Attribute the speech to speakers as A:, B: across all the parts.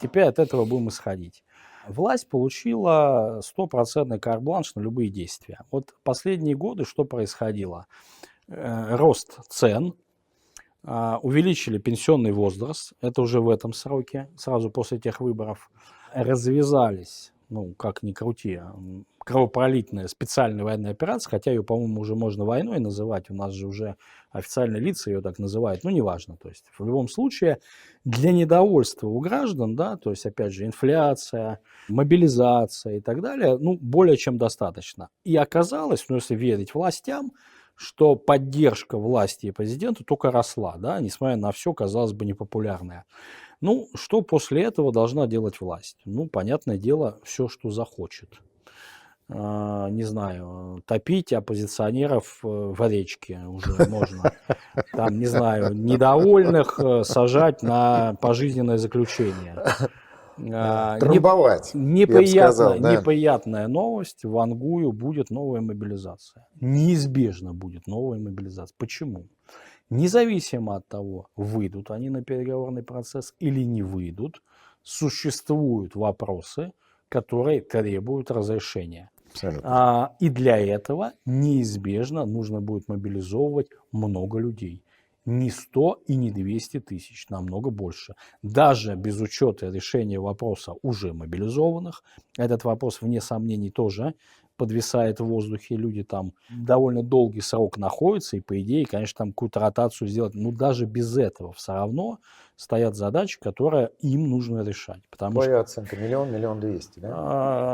A: Теперь от этого будем исходить. Власть получила стопроцентный карт-бланш на любые действия. Вот последние годы что происходило? Э, Рост цен, а, увеличили пенсионный возраст, это уже в этом сроке, сразу после тех выборов, развязались, ну, как ни крути, м, кровопролитная специальная военная операция, хотя ее, по-моему, уже можно войной называть, у нас же уже официальные лица ее так называют, ну, неважно, то есть в любом случае для недовольства у граждан, да, то есть, опять же, инфляция, мобилизация и так далее, ну, более чем достаточно. И оказалось, ну, если верить властям, что поддержка власти и президента только росла, да, несмотря на все, казалось бы, непопулярное. Ну, что после этого должна делать власть? Ну, понятное дело, все, что захочет. А, Не знаю, топить оппозиционеров э, в речке уже можно. Там, не знаю, недовольных э, сажать на пожизненное заключение. А,
B: Трамбовать.
A: Неприятная,
B: сказал, да.
A: неприятная новость. В Ангую будет новая мобилизация. Неизбежно будет новая мобилизация. Почему? Независимо от того, выйдут они на переговорный процесс или не выйдут, существуют вопросы, которые требуют разрешения.
B: Абсолютно.
A: А, и для этого неизбежно нужно будет мобилизовывать много людей. Не 100 и не 200 тысяч, намного больше. Даже без учета решения вопроса уже мобилизованных, этот вопрос, вне сомнений, тоже подвисает в воздухе, люди там довольно долгий срок находятся, и по идее, конечно, там какую-то ротацию сделать. Но даже без этого все равно стоят задачи, которые им нужно решать. Потому
B: Твоя оценка миллион, миллион двести,
A: что
B: да?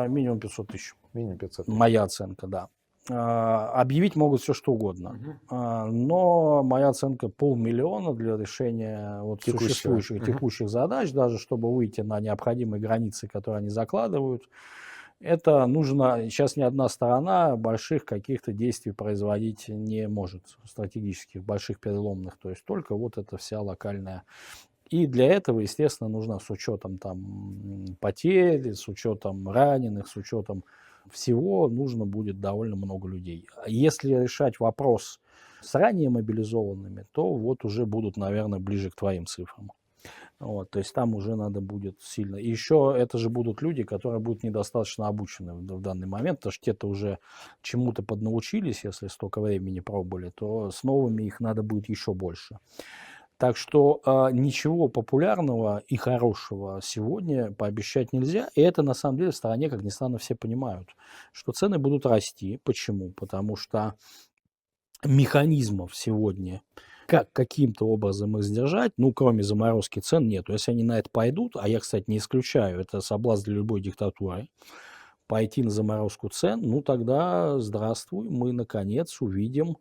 A: а, минимум 500 тысяч.
B: Минимум 500.
A: Моя оценка, да. А, Объявить могут все что угодно. А, Но моя оценка полмиллиона для решения вот
B: Текущего.
A: существующих текущих задач, даже чтобы выйти на необходимые границы, которые они закладывают. Это нужно, сейчас ни одна сторона больших каких-то действий производить не может, стратегических, больших переломных, то есть только вот эта вся локальная. И для этого, естественно, нужно с учетом там потерь, с учетом раненых, с учетом всего нужно будет довольно много людей. А Если решать вопрос с ранее мобилизованными, то вот уже будут, наверное, ближе к твоим цифрам. Вот, то есть там уже надо будет сильно. И еще это же будут люди, которые будут недостаточно обучены в, в данный момент, потому что те-то уже чему-то поднаучились, если столько времени пробовали, то с новыми их надо будет еще больше. Так что а, ничего популярного и хорошего сегодня пообещать нельзя. И это на самом деле в стране, как ни странно, все понимают, что цены будут расти. Почему? Потому что механизмов сегодня, как каким-то образом их сдержать, ну, кроме заморозки цен, нету. Если они на это пойдут, а я, кстати, не исключаю, это соблазн для любой диктатуры, пойти на заморозку цен, ну, тогда здравствуй, мы, наконец, увидим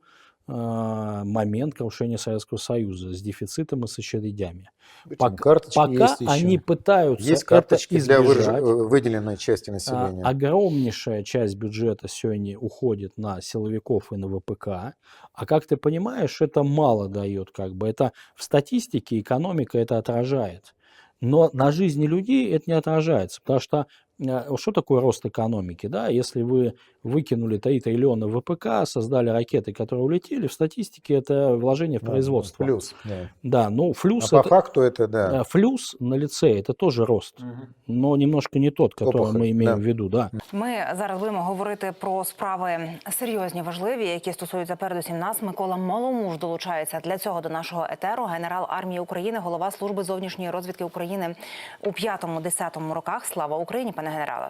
A: момент крушения Советского Союза с дефицитом и с очередями. Пока,
B: карточки
A: пока
B: есть еще.
A: они пытаются
B: Есть
A: это
B: карточки для выраж-
A: избежать,
B: э, выделенной части
A: а,
B: населения.
A: огромнейшая часть бюджета сегодня уходит на силовиков и на ВПК. А как ты понимаешь, это мало дает, как бы. Это в статистике экономика это отражает. Но на жизни людей это не отражается, потому что э, что такое рост экономики? Да? Если вы выкинули 3 триллиона в ВПК, создали ракеты, которые улетели, в статистике это вложение в
B: Да,
A: производство.
B: Плюс. да.
A: Да, ну
B: А
A: флюс
B: по
A: это,
B: факту это, да.
A: э, флюс на лице это тоже рост, но немножко не тот, который
B: Опухоль,
A: мы имеем
B: да.
A: в виду, да.
C: Ми зараз будемо говорити про справи серйозні, важливі, які стосуються передусім нас. Микола Маломуж долучається для цього до нашого етеру. Генерал армії України, голова служби зовнішньої розвідки України у 5-10 роках. Слава Україні, пане генерале.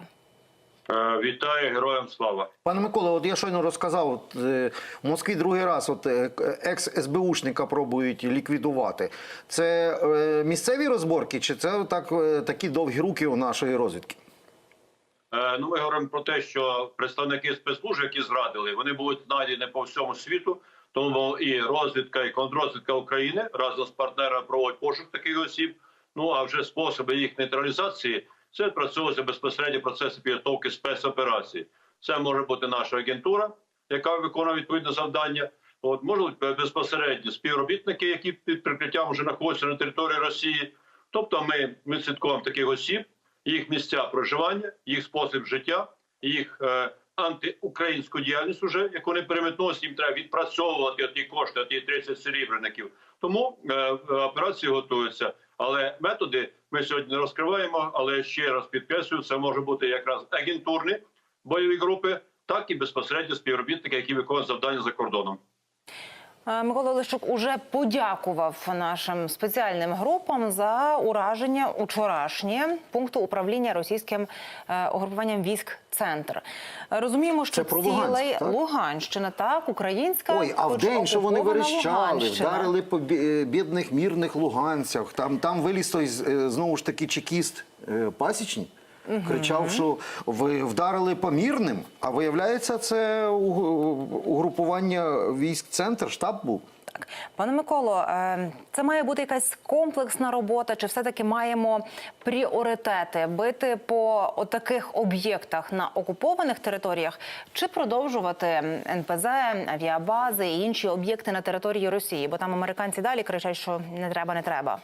D: Е, Вітаю героям слава.
E: Пане Микола, от я щойно розказав, от, е, в Москві другий раз от, е, екс-СБУшника пробують ліквідувати. Це е, місцеві розборки, чи це так, е, такі довгі руки у нашої розвідки?
D: Е, Ну, ми говоримо про те, що представники спецслужб, які зрадили, вони будуть знайдені по всьому світу. Тому і розвідка, і контррозвідка України разом з партнерами проводять пошук таких осіб. Ну а вже способи їх нейтралізації це працюється безпосередньо процеси підготовки спецоперацій. Це може бути наша агентура, яка виконує відповідне завдання. От можуть безпосередньо співробітники, які під прикриттям вже знаходяться на території Росії. Тобто, ми, ми слідкуємо таких осіб, їх місця проживання, їх спосіб життя, їх е, антиукраїнську діяльність, уже яку вони переметнулися, їм треба відпрацьовувати ті кошти, ті 30 серебряників. Тому е, операції готуються. Але методи ми сьогодні розкриваємо. Але ще раз підкреслюю, це може бути якраз агентурні бойові групи, так і безпосередньо співробітники, які виконують завдання за кордоном.
C: Е, Микола Лещук уже подякував нашим спеціальним групам за ураження учорашнє пункту управління російським е, угрупуванням військ Центр. Е, Розуміємо, що
E: Це
C: цілий
E: так?
C: Луганщина, так українська
E: Ой, а в день, що вони верещали, вдарили по бідних мірних луганцях. Там, там виліз той знову ж таки чекіст пасічник. Кричав, що ви вдарили по мірним, а виявляється, це угрупування військ центр, штаб був.
C: Так, пане Миколо, е, це має бути якась комплексна робота, чи все-таки маємо пріоритети бити по таких об'єктах на окупованих територіях, чи продовжувати НПЗ, авіабази і інші об'єкти на території Росії? Бо там американці далі кричать, що не треба, не треба.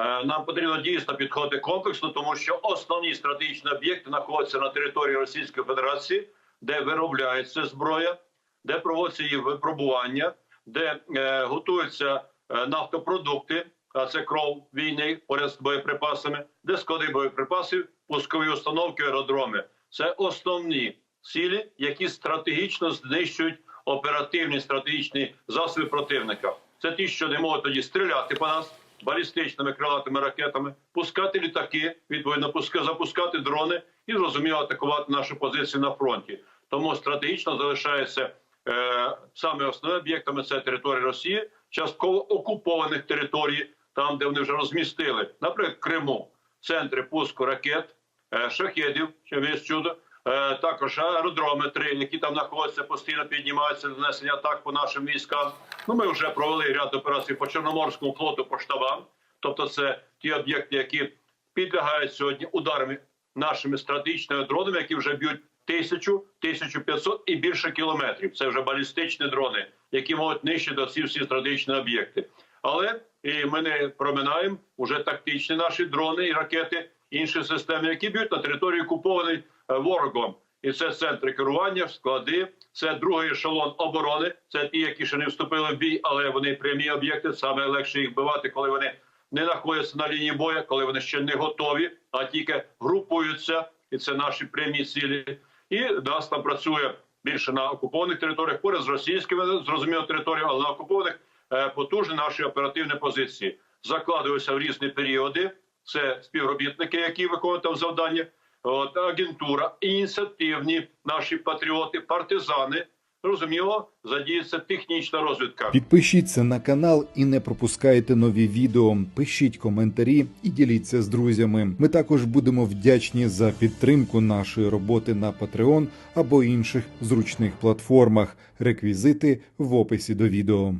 D: Е, Нам потрібно дійсно підходити комплексно, тому що основні стратегічні об'єкти знаходяться на території Російської Федерації, де виробляється зброя, де проводиться її випробування, де е, готуються е, нафтопродукти, а це кров війни поряд з боєприпасами, де склади боєприпасів, пускові установки, аеродроми. Це основні цілі, які стратегічно знищують оперативні стратегічні засоби противника. Це ті, що не можуть тоді стріляти по нас балістичними крилатими ракетами, пускати літаки, відповідно пуска- запускати дрони і зрозуміло атакувати наші позиції на фронті. Тому стратегічно залишається е, саме основними об'єктами це територія Росії, частково окупованих територій, там де вони вже розмістили, наприклад, Криму, центри пуску ракет, е, шахедів, є чудо. Е, Також аеродроми три, які там знаходяться, постійно піднімаються нанесення атак по нашим військам. Ну, ми вже провели ряд операцій по Чорноморському флоту по штабам. Тобто, це ті об'єкти, які підлягають сьогодні ударами нашими стратегічними дронами, які вже б'ють тисячу, 1500 і більше кілометрів. Це вже балістичні дрони, які можуть нищити ці всі стратегічні об'єкти. Але і ми не проминаємо уже тактичні наші дрони і ракети, інші системи, які б'ють на території окупованої ворогом. І це центри керування, склади, це другий ешелон оборони. Це ті, які ще не вступили в бій, але вони прямі об'єкти. Саме легше їх бивати, коли вони не знаходяться на лінії бою, коли вони ще не готові, а тільки групуються, і це наші прямі цілі. І нас там працює більше на окупованих територіях, поряд з російськими зрозуміло територіями, але на окупованих е, потужні наші оперативні позиції закладуються в різні періоди. Це співробітники, які виконують там завдання. От агентура, ініціативні наші патріоти, партизани. Зрозуміло, задіється технічна розвідка.
F: Підпишіться на канал і не пропускайте нові відео. Пишіть коментарі і діліться з друзями. Ми також будемо вдячні за підтримку нашої роботи на Patreon або інших зручних платформах. Реквізити в описі до відео.